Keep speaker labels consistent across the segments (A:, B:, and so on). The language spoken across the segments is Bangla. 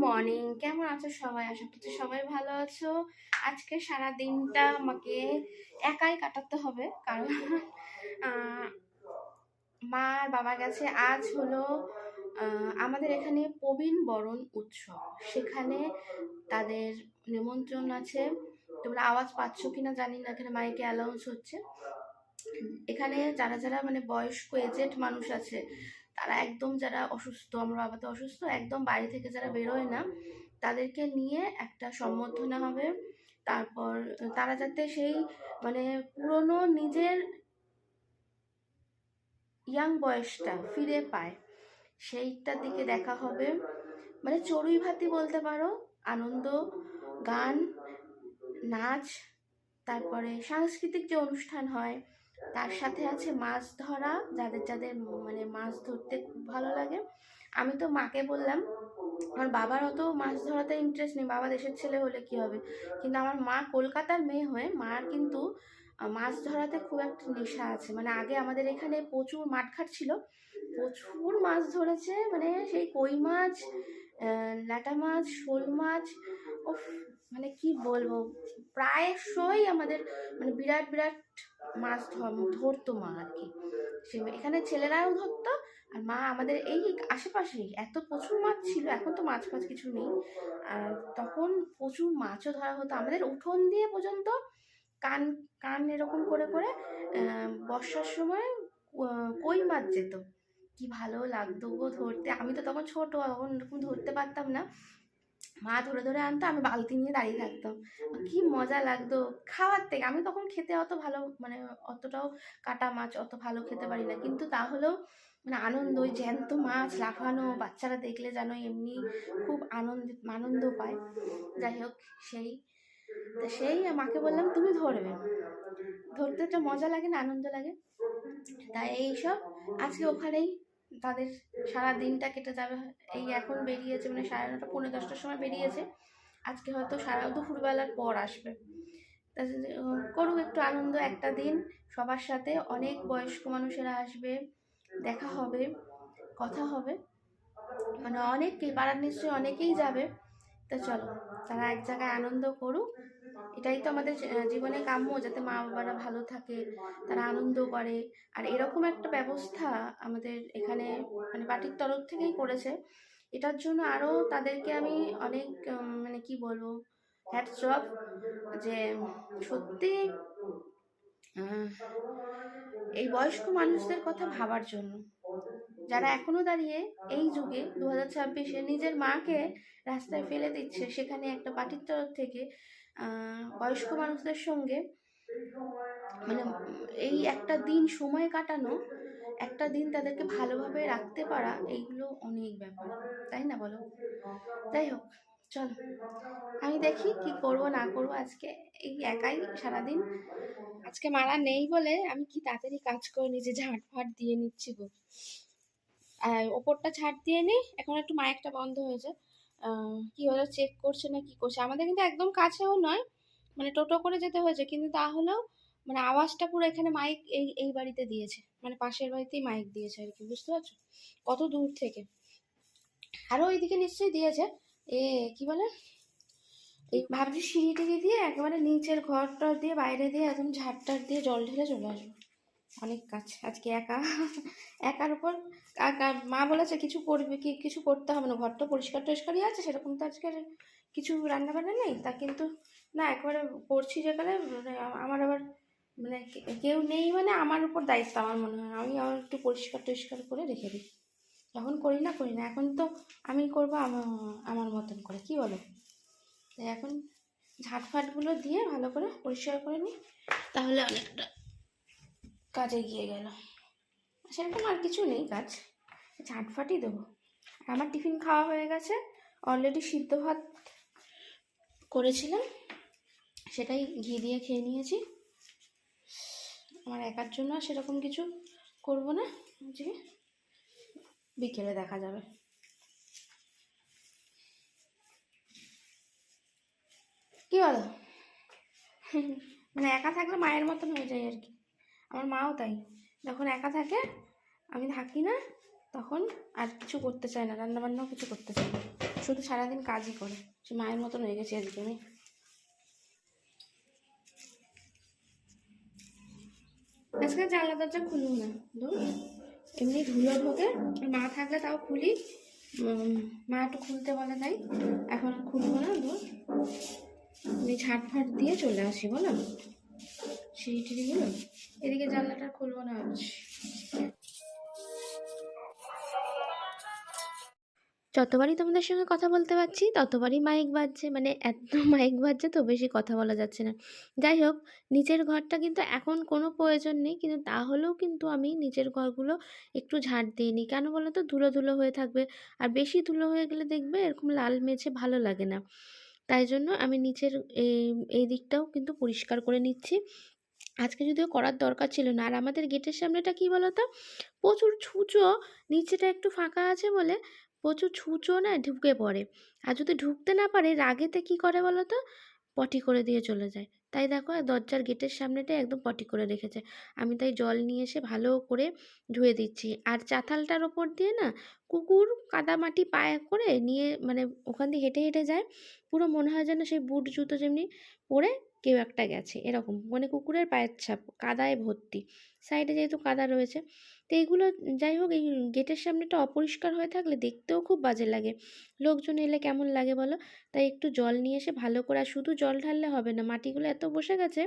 A: মর্নিং। কেমন আছো সবাই? আশা করছি সবাই ভালো আছো। আজকে সারা দিনটা আমাকে একাই কাটাতে হবে, কারণ মা আর বাবা গেছে। আজ হলো আমাদের এখানে প্রবীণ বরণ উৎসব। সেখানে তাদের নিমন্ত্রণ আছে। তোমরা আওয়াজ পাচ্ছ কিনা জানি না, এখানে মাইকে অ্যালাউন্স হচ্ছে। এখানে যারা যারা মানে বয়স্ক এজেড মানুষ আছে তারা একদম যারা অসুস্থ, আমার বাবা তো অসুস্থ, একদম বাড়ি থেকে যারা বেরোয় না, তাদেরকে নিয়ে একটা সম্বর্ধনা হবে। তারপর তারা যাতে সেই মানে পুরনো নিজের ইয়াং বয়সটা ফিরে পায়, সেইটার দিকে দেখা হবে। মানে চড়ুই ভাতি বলতে পারো, আনন্দ, গান, নাচ, তারপরে সাংস্কৃতিক যে অনুষ্ঠান হয় তার সাথে আছে মাছ ধরা, যাদের যাদের মানে মাছ ধরতে খুব ভালো লাগে। আমি তো মাকে বললাম, আমার বাবার অত মাছ ধরাতে ইন্টারেস্ট নেই, বাবা দেশের ছেলে হলে কি হবে? কিন্তু আমার মা কলকাতার মেয়ে হয়ে, মার কিন্তু মাছ ধরাতে খুব একটা নেশা আছে। মানে আগে আমাদের এখানে প্রচুর মাঠঘাট ছিল, প্রচুর মাছ ধরেছে মানে সেই কই মাছ ল্যাটা মাছ, শোল মাছ, উফ মানে কি বলব? প্রায়শই আমাদের মানে বিরাট বিরাট মাছ ধর- ধরতো মা আর কি। সে এখানে ছেলেরাও ধরতো আর মা আমাদের এই আশেপাশেই এত প্রচুর মাছ ছিল, এখন তো মাছ ফাছ কিছু নেই। আর তখন প্রচুর মাছও ধরা হতো। আমাদের উঠোন দিয়ে পর্যন্ত কান কান এরকম করে করে বর্ষার সময় কই মাছ যেত? কি ভালো লাগতো গো ধরতে। আমি তো তখন ছোট তখন ধরতে পারতাম না। মা ধরে ধরে আনতো, আমি বালতি নিয়ে দাঁড়িয়ে থাকতাম। কি মজা লাগতো। খাওয়ার থেকে আমি তখন খেতে অত ভালো মানে অতটাও কাটা মাছ অত ভালো খেতে পারি না। কিন্তু তাহলেও মানে আনন্দ, ওই জ্যান্ত মাছ লাফানো, বাচ্চারা দেখলে যেন এমনি খুব আনন্দ আনন্দ পায়। যাই হোক, সেই, তা সেই মাকে বললাম, তুমি ধরবে। ধরতে তো মজা লাগে না, আনন্দ লাগে। তাই এইসব আজকে ওখানেই তাদের সারা দিনটা কেটে যাবে। এই এখন বেরিয়েছে মানে সাড়ে নটা, পৌনে দশটার সময় বেরিয়েছে। আজকে হয়তো সারা দুপুরবেলার পর আসবে। তা করুক একটু আনন্দ একটা দিন, সবার সাথে অনেক বয়স্ক মানুষেরা আসবে, দেখা হবে, কথা হবে। মানে অনেকেই পাড়ার নিশ্চয়ই অনেকেই যাবে। তা চলো, তারা এক জায়গায় আনন্দ করুক এটাই তো আমাদের জীবনে কাম্য যাতে মা বাবারা ভালো থাকে, তারা আনন্দ করে। আর এরকম একটা ব্যবস্থা আমাদের এখানে মানে পার্টির তরফ থেকেই করেছে। এটার জন্য আরও তাদেরকে আমি অনেক মানে কি বলব হ্যাটস অফ যে সত্যি এই বয়স্ক মানুষদের কথা ভাবার জন্য। যারা এখনও দাঁড়িয়ে এই যুগে দু হাজার ছাব্বিশে নিজের মাকে রাস্তায় ফেলে দিচ্ছে, সেখানে একটা পার্টির তরফ থেকে বয়স্ক মানুষদের সঙ্গে মানে এই একটা দিন সময় কাটানো, একটা দিন তাদেরকে ভালোভাবে রাখতে পারা, এইগুলো অনেক ব্যাপার। তাই না বলো? যাই হোক, চলো। আমি দেখি কি করব, না করব আজকে। এই একাই সারাদিন। আজকে মারা নেই বলে আমি কি তাড়াতাড়ি কাজ করে নিজে ঝাঁট ফাট দিয়ে নিচ্ছি গো। আর ওপরটা ছাড় দিয়ে নিই এখন একটু মাইকটা বন্ধ হয়েছে কি হলো চেক করছে না, কি করছে? আমাদের কিন্তু একদম কাছেও নয় মানে টোটো করে যেতে হয়েছে, কিন্তু তাহলেও মানে আওয়াজটা পুরো এখানে মাইক এই এই বাড়িতে দিয়েছে মানে পাশের বাড়িতেই মাইক দিয়েছে আর কি, বুঝতে পারছ? কত দূর থেকে। আরও ওইদিকে নিশ্চয়ই দিয়েছে, এ, কি বলে? এই ভাবছি সিঁড়ি টিড়ি দিয়ে একেবারে নিচের ঘরটা দিয়ে বাইরে দিয়ে একদম ঝাড়টার দিয়ে জল ঢেলে চলে আসব। অনেক কাজ আজকে একা, একার উপর মা বলেছে কিছু করবে, কি, কিছু করতে হবে না ঘরটা পরিষ্কার টরিষ্কারই আছে, সেরকম তো আজকে কিছু রান্না বান্না নেই, তা কিন্তু না, একবারে করছি যেখানে মানে আমার আবার মানে কেউ নেই মানে আমার উপর দায়িত্ব আমার মনে হয়, আমি আমার একটু পরিষ্কার টরিষ্কার করে রেখে দিই। যখন করি না করি না, এখন তো আমি করব আমার আমার মতন করে, কি বলো? তাই এখন ঝাঁটফাটগুলো দিয়ে ভালো করে পরিষ্কার করে নিই, তাহলে অনেকটা কাজে গিয়ে গেল। সেরকম আর কিছু নেই কাজ। ঝাঁটফাটই দেবো। আর আমার টিফিন খাওয়া হয়ে গেছে। অলরেডি সিদ্ধ ভাত করেছিলাম। সেটাই ঘি দিয়ে খেয়ে নিয়েছি। আমার একার জন্য সেরকম কিছু করব না। যে বিকেলে দেখা যাবে। কি বলো? মানে একা থাকলে মায়ের মতন হয়ে যায় আর কি। আমার মাও তাই। যখন একা থাকে, আমি থাকি না, তখন আর কিছু করতে চায় না, রান্নাবান্নাও কিছু করতে চায় না। শুধু সারাদিন কাজই করে। সে মায়ের মতন হয়ে গেছে আজকে আমি। আজকে জানলা দরজা খুলুন না ধুর। এমনি ধুলো ঢোকে। মা থাকলে তাও খুলি। মা একটু খুলতে বলে তাই। এখন খুলবো না ধুর আমি ঝাট ফাট দিয়ে চলে আসি, বলো। সিঁড়ি এদিকে জানলাটা না যতবারই তোমাদের সঙ্গে কথা বলতে পারছি, ততবারই মাইক বাজছে মানে এত মাইক বাজছে তো বেশি কথা বলা যাচ্ছে না। যাই হোক, নিচের ঘরটা কিন্তু এখন কোনো প্রয়োজন নেই, কিন্তু তাহলেও কিন্তু আমি নিচের ঘরগুলো একটু ঝাড় দিয়ে নিই। কেন বলো তো? ধুলো ধুলো হয়ে থাকবে। আর বেশি ধুলো হয়ে গেলে দেখবে এরকম লাল মেছে ভালো লাগে না। তাই জন্য আমি নিচের এই- দিকটাও কিন্তু পরিষ্কার করে নিচ্ছি। আজকে যদিও করার দরকার ছিল না, আর আমাদের গেটের সামনেটা কি বলো তো প্রচুর ছুঁচো, নিচেটা একটু ফাঁকা আছে বলে প্রচুর ছুঁচো না ঢুকে পড়ে। আর যদি ঢুকতে না পারে, রাগেতে কি করে বলো তো পটি করে দিয়ে চলে যায়। তাই দেখো দরজার গেটের সামনেটা একদম পটি করে রেখেছে। আমি তাই জল নিয়ে এসে ভালো করে ধুয়ে দিচ্ছি। আর চাতালটার ওপর দিয়ে না কুকুর কাদামাটি পায়ে করে নিয়ে মানে ওখান দিয়ে হেঁটে হেঁটে যায়। পুরো মনে হয় যেন সেই বুট, জুতো যেমনি পরে কেউ একটা গেছে, এরকম। মানে কুকুরের পায়ের ছাপ, কাদায় ভর্তি। সাইডে যেহেতু কাদা রয়েছে তো এইগুলো যাই হোক, এই গেটের সামনেটা অপরিষ্কার হয়ে থাকলে দেখতেও খুব বাজে লাগে। লোকজন এলে কেমন লাগে বলো? তাই একটু জল নিয়ে এসে ভালো করে, আর শুধু জল ঢাললে হবে না, মাটিগুলো এত বসে গেছে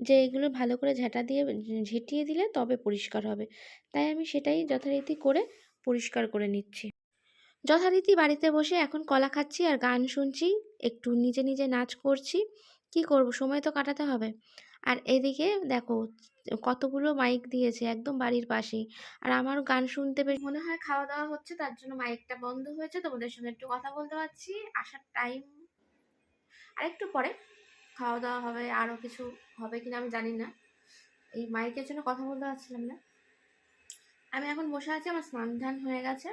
A: যে এগুলো ভালো করে ঝাঁটা দিয়ে ঝেঁটিয়ে দিলে তবে পরিষ্কার হবে। তাই আমি সেটাই যথারীতি করে পরিষ্কার করে নিচ্ছি। যথারীতি বাড়িতে বসে এখন কলা খাচ্ছি আর গান শুনছি, একটু নিজে নিজে নাচ করছি। কি করব? সময় তো কাটাতে হবে। আর এদিকে দেখো, কতগুলো মাইক দিয়েছে একদম বাড়ির পাশেই। আর আমার গান শুনতে বেশ মনে হয় খাওয়া দাওয়া হচ্ছে, তার জন্য মাইকটা বন্ধ হয়েছে। তোমাদের সঙ্গে একটু কথা বলতে পারছি। আসার টাইম আর একটু পরে খাওয়া দাওয়া হবে আরও কিছু হবে কিনা আমি জানি না। এই মাইকের জন্য কথা বলতে পারছিলাম না। আমি এখন বসে আছি, আমার স্নান ধান হয়ে গেছে।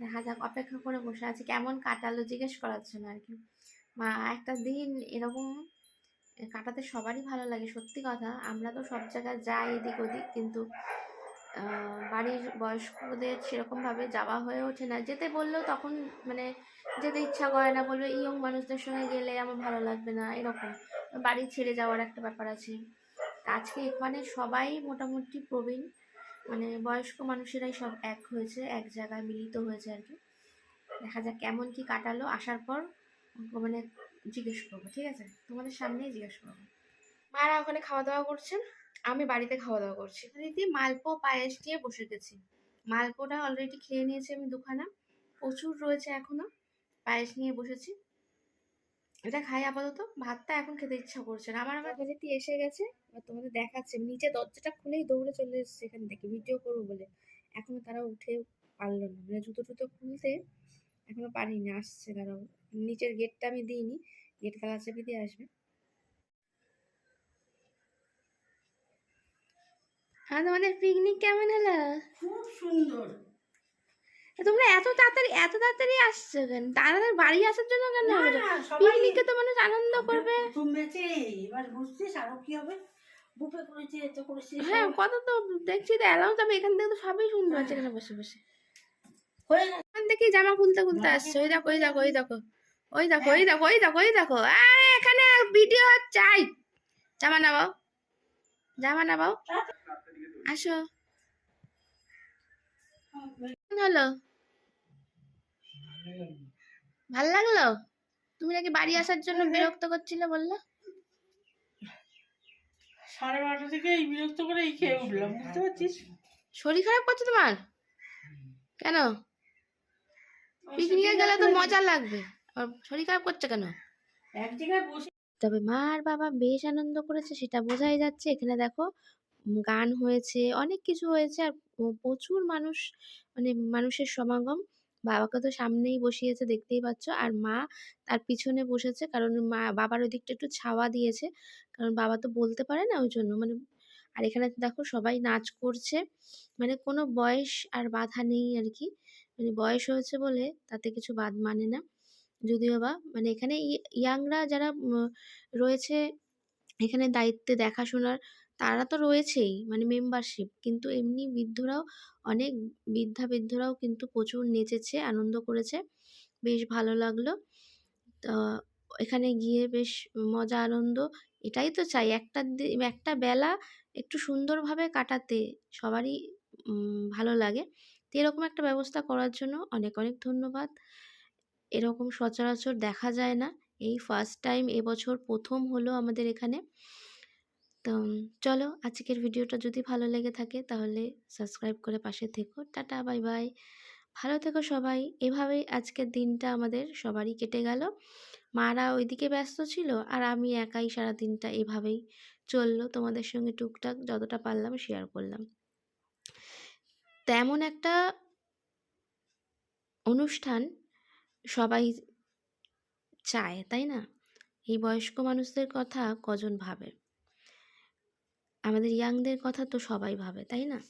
A: দেখা যাক, অপেক্ষা করে বসে আছি। কেমন কাটালো জিজ্ঞেস করার জন্য আর কি। মা, একটা দিন এরকম কাটাতে সবারই ভালো লাগে। সত্যি কথা, আমরা তো সব জায়গায় যাই এদিক ওদিক, কিন্তু বাড়ির বয়স্কদের সেরকমভাবে যাওয়া হয়ে ওঠে না। যেতে বললেও তখন মানে যেতে ইচ্ছা করে না, বলবে, ইয়ং মানুষদের সঙ্গে গেলে আমার ভালো লাগবে না, এরকম। বাড়ি ছেড়ে যাওয়ার একটা ব্যাপার আছে। আজকে এখানে সবাই মোটামুটি প্রবীণ মানে বয়স্ক মানুষেরাই সব এক হয়েছে, এক জায়গায় মিলিত হয়েছে আর কি। দেখা যাক কেমন কি কাটালো। আসার পর মানে জিজ্ঞেস করব, ঠিক আছে? তোমাদের সামনেই জিজ্ঞেস করব। মারা ওখানে খাওয়া দাওয়া করছেন? আমি বাড়িতে খাওয়া দাওয়া করছি। দিদি, মালপো পায়েস দিয়ে বসে গেছি। মালপোটা অলরেডি খেয়ে নিয়েছি আমি দুখানা। প্রচুর রয়েছে এখনও। পায়েস নিয়ে বসেছি। এটা খাই আপাতত। ভাতটা এখন খেতে ইচ্ছা করছে না। আমার আবার বাড়িতে এসে গেছে। এবার তোমাদের দেখাচ্ছে। নিচে দরজাটা খুলেই দৌড়ে চলে এসেছে এখান থেকে। ভিডিও করব বলে। এখনও তারা উঠে পারল না। মানে জুতো টুতো খুলতে এখনও পারিনি আসছে তারাও নিচের গেটটা আমি দিইনি গেট তালা চেপে দিয়ে আসবে। হ্যাঁ তোমাদের পিকনিক কেমন হলো?
B: খুব সুন্দর।
A: তোমরা এত তাড়াতাড়ি এত তাড়াতাড়ি আসছো কেন? তাড়াতাড়ি বাড়ি আসার জন্য কেন
B: না,
A: হলো?
B: না,
A: পিকনিকে তো মানুষ আনন্দ করবে।
B: এবার বুঝছিস আরও কি হবে? বুফে করেছে এত করেছে
A: হ্যাঁ কত তো দেখছি তো অ্যালাউন্স আমি এখান থেকে তো সবই শুনতে পাচ্ছি এখানে বসে বসে।
B: হয়ে
A: এখান থেকে জামা খুলতে খুলতে আসছে। ওই দেখো ওই দেখো ওই দেখো ওই দেখো ওই দেখো ওই দেখো ওই দেখো। আরে এখানে ভিডিও চাই। জামা নামাও। জামা নামাও। আসো। হলো? ভালো লাগল? তুমি নাকি বাড়ি আসার জন্য বিরক্ত করছিলে বলল?
B: সাড়ে বারোটা থেকে এই বিরক্ত করে এই খেয়ে উঠলাম বুঝতে পারছিস?
A: শরীর খারাপ করছে তোমার? কেন? পিকনিকে গেলে তো মজা লাগবে। আর শরীর খারাপ করছে কেন?
B: এক জায়গায় বসে
A: তবে মা আর বাবা বেশ আনন্দ করেছে সেটা বোঝাই যাচ্ছে। এখানে দেখো গান হয়েছে অনেক কিছু হয়েছে আর প্রচুর মানুষ মানে মানুষের সমাগম। বাবাকে তো সামনেই বসিয়েছে দেখতেই পাচ্ছ। আর মা তার পিছনে বসেছে কারণ মা বাবার ওই দিকটা একটু ছাওয়া দিয়েছে। কারণ বাবা তো বলতে পারে না ওই জন্য মানে আর এখানে দেখো সবাই নাচ করছে। মানে কোনো বয়স আর বাধা নেই আর কি। মানে বয়স হয়েছে বলে তাতে কিছু বাদ মানে না। যদিও বা মানে এখানে ইয়াংরা যারা রয়েছে এখানে দায়িত্বে দেখাশোনার তারা তো রয়েছেই মানে মেম্বারশিপ কিন্তু এমনি বৃদ্ধরাও অনেক বৃদ্ধা বৃদ্ধরাও কিন্তু প্রচুর নেচেছে, আনন্দ করেছে। বেশ ভালো লাগল। তো এখানে গিয়ে বেশ মজা, আনন্দ এটাই তো চাই একটা একটা বেলা একটু সুন্দরভাবে কাটাতে সবারই ভালো লাগে। তো এরকম একটা ব্যবস্থা করার জন্য অনেক অনেক ধন্যবাদ। এরকম সচরাচর দেখা যায় না। এই ফার্স্ট টাইম এবছর প্রথম হলো আমাদের এখানে। তো চলো আজকের ভিডিওটা যদি ভালো লেগে থাকে তাহলে সাবস্ক্রাইব করে পাশে থেকো। Tata, bye bye. ভালো থেকো সবাই। এভাবেই আজকের দিনটা আমাদের সবারই কেটে গেল। মারা ওইদিকে ব্যস্ত ছিল আর আমি একাই সারা দিনটা এভাবেই চলল। তোমাদের সঙ্গে টুকটাক যতটা পারলাম শেয়ার করলাম। তেমন একটা অনুষ্ঠান সবাই চায়, তাই না? এই বয়স্ক মানুষদের কথা কজন ভাবে? আমাদের ইয়াংদের কথা তো সবাই ভাবে, তাই না?